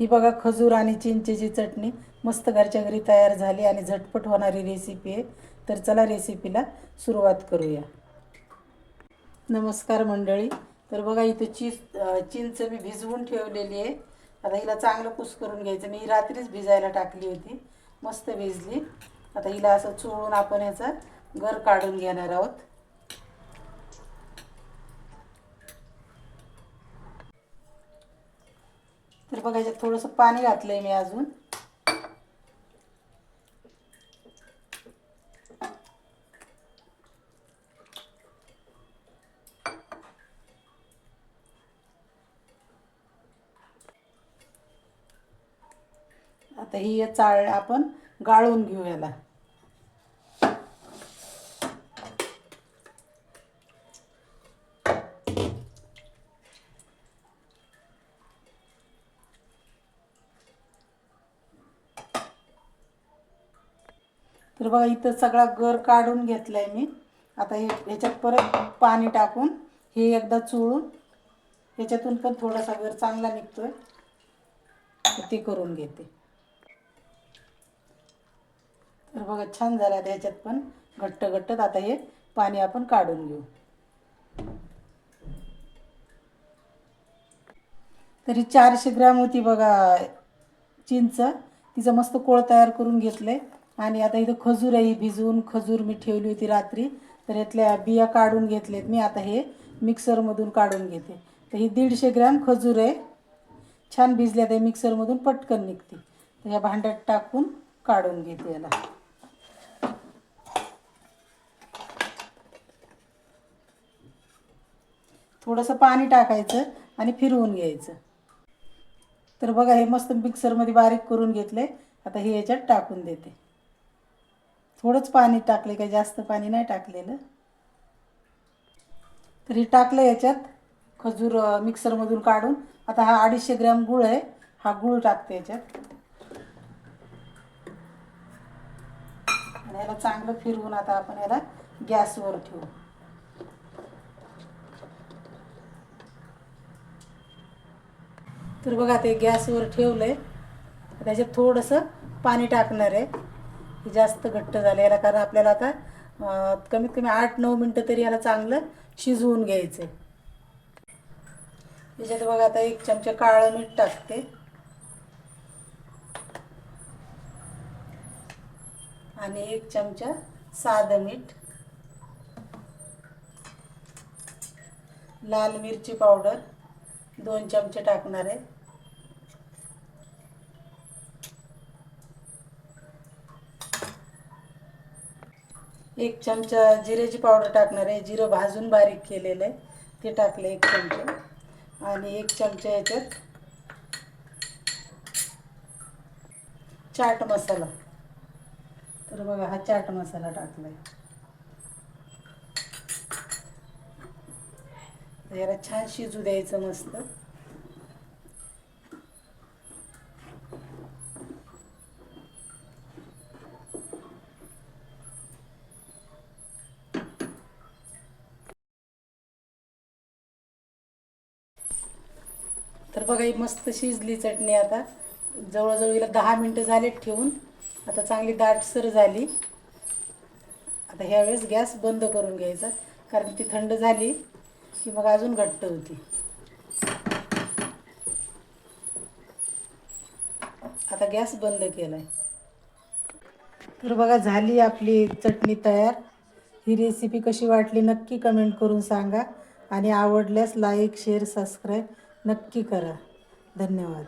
ही बघा खजूर आणि चिंचेची चटणी मस्त घरच्या घरी तयार झाली आणि झटपट होणारी रेसिपी आहे. तर चला रेसिपीला सुरुवात करूया. नमस्कार मंडळी. तर बघा इथं चीज चिंच मी भिजवून ठेवलेली आहे. आता हिला चांगलं कुस करून घ्यायचं. मी रात्रीच भिजायला टाकली होती. मस्त भिजली. आता हिला असं चोळून आपण याचा गर काढून घेणार आहोत. तर बघा याच्यात थोडंसं पाणी घातलंय मी अजून. आता ही चाळ आपण गाळून घेऊ याला. तर बघा इथं सगळा गर काढून घेतलाय मी. आता हे ह्याच्यात परत पाणी टाकून हे एकदा चोळून ह्याच्यातून पण थोडासा गर चांगला निघतोय. तर ते करून घेते. तर बघा छान झाला ह्याच्यात पण घट्ट घट्ट आता हे पाणी आपण काढून घेऊ. तरी चारशे ग्रॅम होती बघा चिंच. तिचं मस्त कोळ तयार करून घेतलंय. आणि आता इथं खजूर आहे ही भिजवून खजूर मी ठेवली होती रात्री. तर यातल्या बिया काढून घेतलेत मी. आता हे मिक्सरमधून काढून घेते. तर ही दीडशे ग्रॅम खजूर आहे. छान भिजल्या ते मिक्सरमधून पटकन निघते. तर ह्या भांड्यात टाकून काढून घेते याला. थोडंसं पाणी टाकायचं आणि फिरवून घ्यायचं. तर बघा हे मस्त मिक्सरमध्ये बारीक करून घेतले आता हे याच्यात टाकून देते. थोडंच पाणी टाकले काही जास्त पाणी नाही टाकलेलं. तर हे टाकलं याच्यात खजूर मिक्सरमधून काढून. आता हा अडीचशे ग्रॅम गुळ आहे हा गुळ टाकते याच्यात. आणि याला चांगलं फिरवून आता आपण याला गॅसवर ठेवू. तर बघा ते गॅसवर ठेवलं आहे त्याच्यात थोडंसं पाणी टाकणार आहे. हे जास्त घट्ट झालं. याला कारण आपल्याला आता कमीत कमी आठ नऊ मिनटं तरी याला चांगलं शिजवून घ्यायचं आहे याच्यात बघा आता एक चमचा काळं मीठ टाकते. आणि एक चमचा साधं मीठ. लाल मिरची पावडर दोन चमचे टाकणार आहे. एक चमचा जिरेची पावडर टाकणार आहे. जिरं भाजून बारीक केलेलं आहे. ते टाकलं एक चमचा. आणि एक चमचा याच्यात चाट मसाला. तर बघा हा चाट मसाला टाकला आहे तर छान शिजू द्यायचं मस्त. तर बघा ही मस्त शिजली चटणी आता. जवळजवळ हिला दहा मिनटं झालेत ठेवून. आता चांगली दाटसर झाली. आता ह्यावेळेस गॅस बंद करून घ्यायचा कारण ती थंड झाली की मग अजून घट्ट होती. आता गॅस बंद केला आहे तर बघा झाली आपली चटणी तयार. ही रेसिपी कशी वाटली नक्की कमेंट करून सांगा. आणि आवडल्यास लाईक शेअर सबस्क्राईब नक्की करा. धन्यवाद.